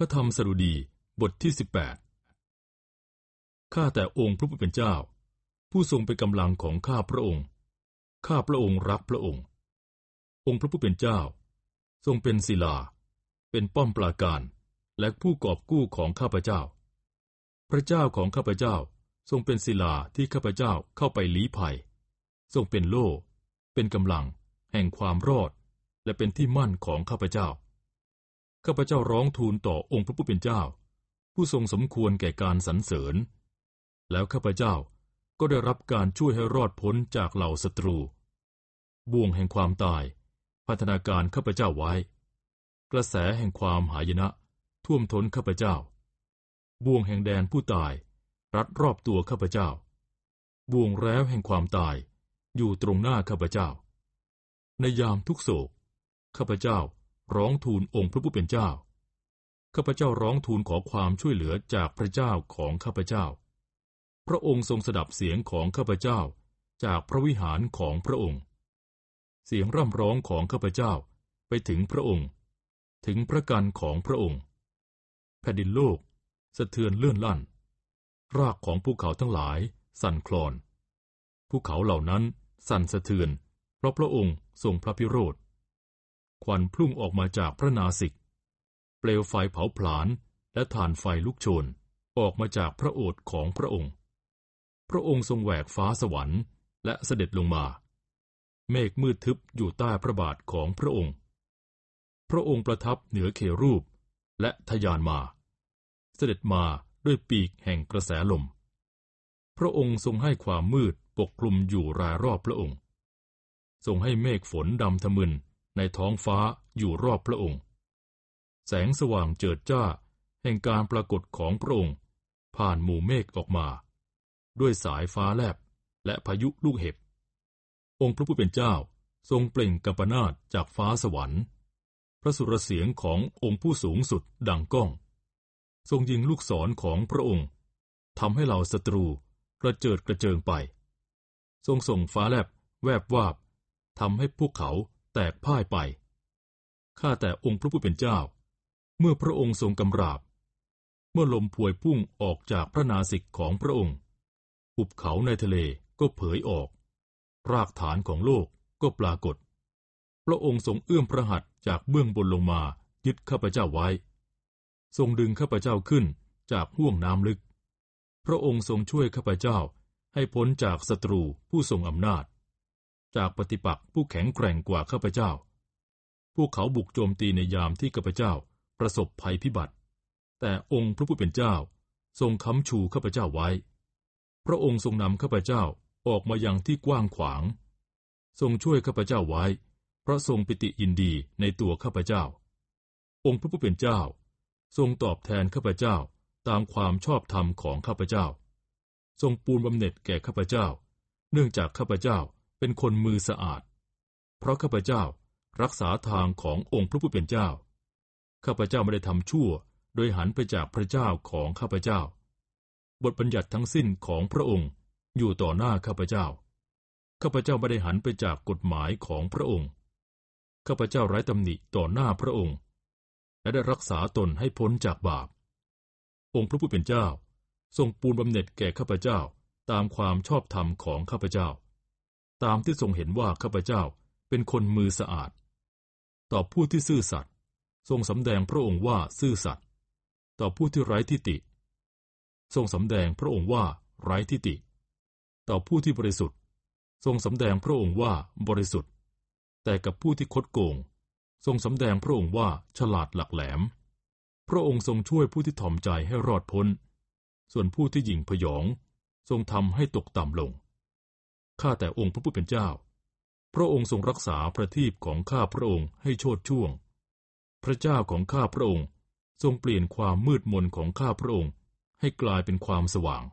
ระธรรมสดุดีบทที่สิบแปดข้าแต่องค์พระผู้เป็นเจ้า ผู้ทรงเป็นกำลังของข้าพระองค์ ข้าพระองค์รักพระองค์ องค์พระผู้เป็นเจ้า ทรงเป็นศิลา เป็นป้อมปราการ และผู้กอบกู้ของข้าพเจ้า พระเจ้าของข้าพเจ้าทรงเป็นศิลาที่ข้าพเจ้าเข้าไปลี้ภัย ทรงเป็นโล่ เป็นกำลัง แห่งความรอด และเป็นที่มั่นของข้าพเจ้า ข้าพเจ้าร้องทูลต่อองค์พระผู้เป็นเจ้า ผู้ทรงสมควรแก่การสรรเสริญ แล้วข้าพเจ้าก็ได้รับการช่วยให้รอดพ้นจากเหล่าศัตรู บ่วงแห่งความตาย พัฒนาการข้าพเจ้าไว้ กระแสแห่งความหายนะ ท่วมท้นข้าพเจ้า บ่วงแห่งแดนผู้ตาย รัดรอบตัวข้าพเจ้า บ่วงแล้วแห่งความตาย อยู่ตรงหน้าข้าพเจ้า ในยามทุกโศกข้าพเจ้า ร้องทูลองค์พระผู้เป็นเจ้า ข้าพเจ้าร้องทูลขอความช่วยเหลือจากพระเจ้าของข้าพเจ้า พระองค์ทรงสดับเสียงของข้าพเจ้าจากพระวิหารของพระองค์ เสียงร่ำร้องของข้าพเจ้าไปถึงพระองค์ ถึงพระกันของพระองค์ แผ่นดินโลกสะเทือนเลื่อนลั่น รากของภูเขาทั้งหลายสั่นคลอน ภูเขาเหล่านั้นสั่นสะเทือน เพราะพระองค์ทรงพระพิโรธ ควันพุ่งออกมาจากพระนาสิก เปลวไฟเผาผลาญและฐานไฟลุกโชนออกมาจากพระโอษฐ์ของพระองค์ พระองค์ทรงแหวกฟ้าสวรรค์และเสด็จลงมา เมฆมืดทึบอยู่ใต้พระบาทของพระองค์ พระองค์ประทับเหนือเครูปและทยานมา เสด็จมาด้วยปีกแห่งกระแสลม พระองค์ทรงให้ความมืดปกคลุมอยู่รายรอบพระองค์ ทรงให้เมฆฝนดำทะมึน ในท้องฟ้าอยู่รอบพระองค์ แสงสว่างเจิดจ้าแห่งการปรากฏของพระองค์ ผ่านหมู่เมฆออกมา ด้วยสายฟ้าแลบและพายุลูกเห็บ องค์พระผู้เป็นเจ้าทรงเปล่งกัมปนาตจากฟ้าสวรรค์ พระสุรเสียงขององค์ผู้สูงสุดดังก้อง ทรงยิงลูกศรของพระองค์ทำให้เหล่าศัตรูกระเจิดกระเจิงไป ทรงส่งฟ้าแลบแวบวาบทำให้พวกเขา แตกพ่ายไป ข้าแต่องค์พระผู้เป็นเจ้า เมื่อพระองค์ทรงกำราบ เมื่อลมพวยพุ่งออกจากพระนาสิกของพระองค์ หุบเขาในทะเลก็เผยออก รากฐานของโลกก็ปรากฏ พระองค์ทรงเอื้อมพระหัตถ์จากเบื้องบนลงมายึดข้าพเจ้าไว้ ทรงดึงข้าพเจ้าขึ้นจากห่วงน้ำลึก พระองค์ทรงช่วยข้าพเจ้าให้พ้นจากศัตรูผู้ทรงอำนาจ จากปฏิปักษ์ผู้แข็งแกร่งกว่าข้าพเจ้า พวกเขาบุกโจมตีในยามที่ข้าพเจ้าประสบภัยพิบัติ แต่องค์พระผู้เป็นเจ้าทรงค้ำชูข้าพเจ้าไว้ พระองค์ทรงนำข้าพเจ้าออกมายังที่กว้างขวาง ทรงช่วยข้าพเจ้าไว้ เพราะทรงปิติยินดีในตัวข้าพเจ้า องค์พระผู้เป็นเจ้า ทรงตอบแทนข้าพเจ้าตามความชอบธรรมของข้าพเจ้า ทรงปูนบำเหน็จแก่ข้าพเจ้า เนื่องจากข้าพเจ้า เป็นคนมือสะอาด เพราะข้าพเจ้ารักษาทางขององค์พระผู้เป็นเจ้า ข้าพเจ้าไม่ได้ทำชั่ว โดยหันไปจากพระเจ้าของข้าพเจ้า บทบัญญัติทั้งสิ้นของพระองค์อยู่ต่อหน้าข้าพเจ้า ข้าพเจ้าไม่ได้หันไปจากกฎหมายของพระองค์ ข้าพเจ้าไร้ตำหนิต่อหน้าพระองค์ และได้รักษาตนให้พ้นจากบาป องค์พระผู้เป็นเจ้า ทรงปูนบำเหน็จแก่ข้าพเจ้าตามความชอบธรรมของข้าพเจ้า ตามที่ทรงเห็นว่าข้าพเจ้าเป็นคนมือสะอาด ต่อผู้ที่ซื่อสัตย์ทรงสำแดงพระองค์ว่าซื่อสัตย์ต่อผู้ที่ไร้ทิฏฐิทรงสำแดงพระองค์ว่าไร้ทิฏฐิต่อผู้ที่บริสุทธิ์ ทรงสำแดงพระองค์ว่าบริสุทธิ์ แต่กับผู้ที่คดโกง ทรงสำแดงพระองค์ว่าฉลาดหลักแหลม พระองค์ทรงช่วยผู้ที่ถ่อมใจให้รอดพ้น ส่วนผู้ที่หยิ่งพยอง ทรงทำให้ตกต่ำลง ข้าแต่องค์พระผู้เป็นเจ้า พระองค์ทรงรักษาพระทีปของข้าพระองค์ให้โชดช่วง พระเจ้าของข้าพระองค์ทรงเปลี่ยนความมืดมนของข้าพระองค์ให้กลายเป็นความสว่าง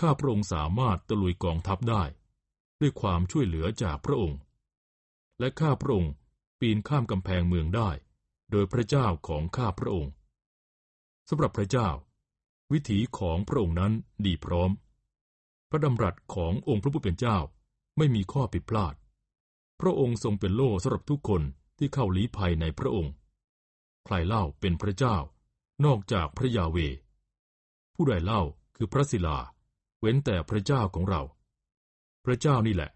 ข้าพระองค์สามารถตะลุยกองทัพได้ ด้วยความช่วยเหลือจากพระองค์ และข้าพระองค์ปีนข้ามกำแพงเมืองได้ โดยพระเจ้าของข้าพระองค์สำหรับพระเจ้า วิถีของพระองค์นั้นดีพร้อม ระดำรัสขององค์พระผู้เป็นเจ้าไม่มีข้อผิดพลาด พระองค์ทรงเป็นโล่สำหรับทุกคนที่เข้าลี้ภัยในพระองค์ ใครเล่าเป็นพระเจ้า นอกจากพระยาเว ผู้ใดเล่าคือพระศิลา เว้นแต่พระเจ้าของเรา พระเจ้านี่แหละ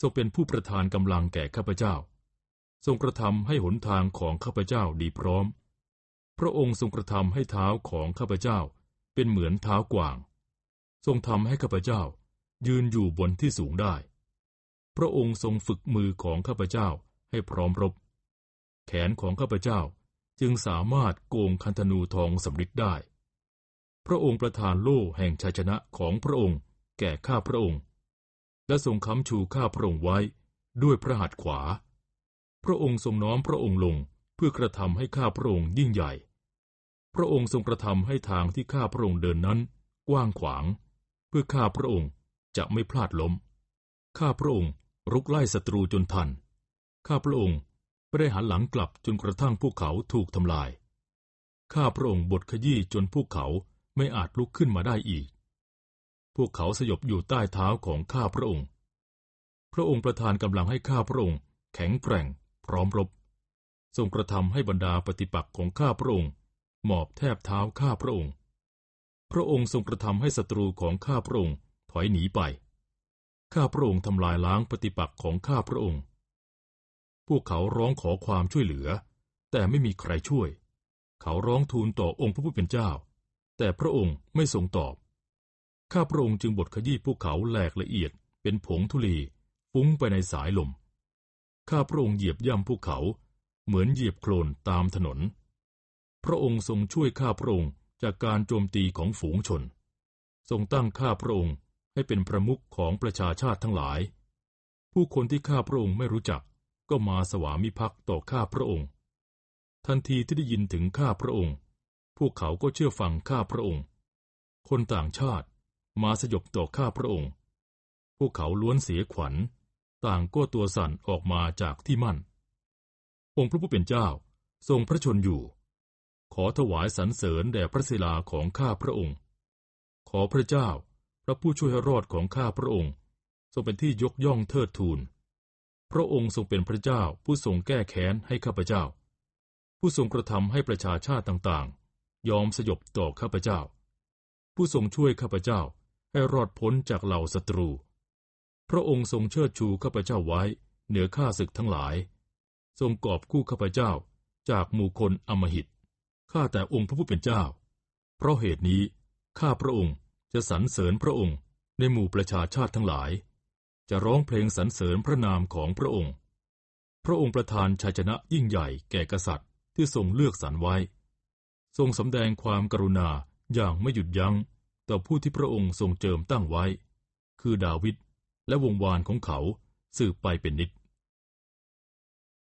ทรงเป็นผู้ประทานกำลังแก่ข้าพเจ้า ทรงกระทำให้หนทางของข้าพเจ้าดีพร้อม พระองค์ทรงกระทำให้เท้าของข้าพเจ้าเป็นเหมือนเท้ากวาง ทรงทำให้ข้าพเจ้ายืนอยู่บนที่สูงได้ พระองค์ทรงฝึกมือของข้าพเจ้าให้พร้อมรบ แขนของข้าพเจ้าจึงสามารถโกงคันธนูทองสำริดได้ พระองค์ประทานโล่แห่งชัยชนะของพระองค์แก่ข้าพระองค์ และทรงค้ำชูข้าพระองค์ไว้ด้วยพระหัตถ์ขวา พระองค์ทรงน้อมพระองค์ลงเพื่อกระทำให้ข้าพระองค์ยิ่งใหญ่ พระองค์ทรงกระทำให้ทางที่ข้าพระองค์เดินนั้นกว้างขวาง พื่อข้าพระองค์จะไม่พลาดล้ม ข้าพระองค์รุกไล่ศัตรูจนทัน ข้าพระองค์ไม่ได้หันหลังกลับจนกระทั่งพวกเขาถูกทำลาย ข้าพระองค์บดขยี้จนพวกเขาไม่อาจลุกขึ้นมาได้อีก พวกเขาสยบอยู่ใต้เท้าของข้าพระองค์ พระองค์ประทานกำลังให้ข้าพระองค์แข็งแกร่งพร้อมรบ ทรงกระทำให้บรรดาปฏิปักษ์ของข้าพระองค์หมอบแทบเท้าข้าพระองค์ พระองค์ทรงกระทำให้ศัตรูของข้าพระองค์ถอยหนีไป ข้าพระองค์ทำลายล้างปฏิปักษ์ของข้าพระองค์ พวกเขาร้องขอความช่วยเหลือ แต่ไม่มีใครช่วย เขาร้องทูลต่อองค์พระผู้เป็นเจ้า แต่พระองค์ไม่ทรงตอบ ข้าพระองค์จึงบดขยี้พวกเขาแหลกละเอียดเป็นผงธุลีฟุ้งไปในสายลม ข้าพระองค์เหยียบย่ำพวกเขา เหมือนเหยียบโคลนตามถนน พระองค์ทรงช่วยข้าพระองค์ จากการโจมตีของฝูงชน ทรงตั้งข้าพระองค์ให้เป็นประมุขของประชาชาติทั้งหลาย ผู้คนที่ข้าพระองค์ไม่รู้จักก็มาสวามิภักดิ์ต่อข้าพระองค์ ทันทีที่ได้ยินถึงข้าพระองค์ พวกเขาก็เชื่อฟังข้าพระองค์ คนต่างชาติมาสยบต่อข้าพระองค์ พวกเขาล้วนเสียขวัญ ต่างก็ตัวสั่นออกมาจากที่มั่น องค์พระผู้เป็นเจ้าทรงพระชนอยู่ ขอถวายสรรเสริญแด่พระศิลาของข้าพระองค์ ขอพระเจ้า พระผู้ช่วยให้รอดของข้าพระองค์ ทรงเป็นที่ยกย่องเทิดทูน พระองค์ทรงเป็นพระเจ้าผู้ทรงแก้แค้นให้ข้าพเจ้า ผู้ทรงกระทำให้ประชาชาติต่างๆ ยอมสยบต่อข้าพเจ้า ผู้ทรงช่วยข้าพเจ้าให้รอดพ้นจากเหล่าศัตรู พระองค์ทรงเชิดชูข้าพเจ้าไว้เหนือข้าศึกทั้งหลาย ทรงกอบคู่ข้าพเจ้าจากหมู่คนอมหิต ข้าแต่องค์พระผู้เป็นเจ้า เพราะเหตุนี้ ข้าพระองค์จะสรรเสริญพระองค์ในหมู่ประชาชาติทั้งหลาย จะร้องเพลงสรรเสริญพระนามของพระองค์ พระองค์ประทานชัยชนะยิ่งใหญ่แก่กษัตริย์ที่ทรงเลือกสรรไว้ ทรงสำแดงความกรุณาอย่างไม่หยุดยัง้งต่อผู้ที่พระองค์ทรงเจิมตั้งไว้ คือดาวิดและวงวานของเขาสืบไปเป็นนิจ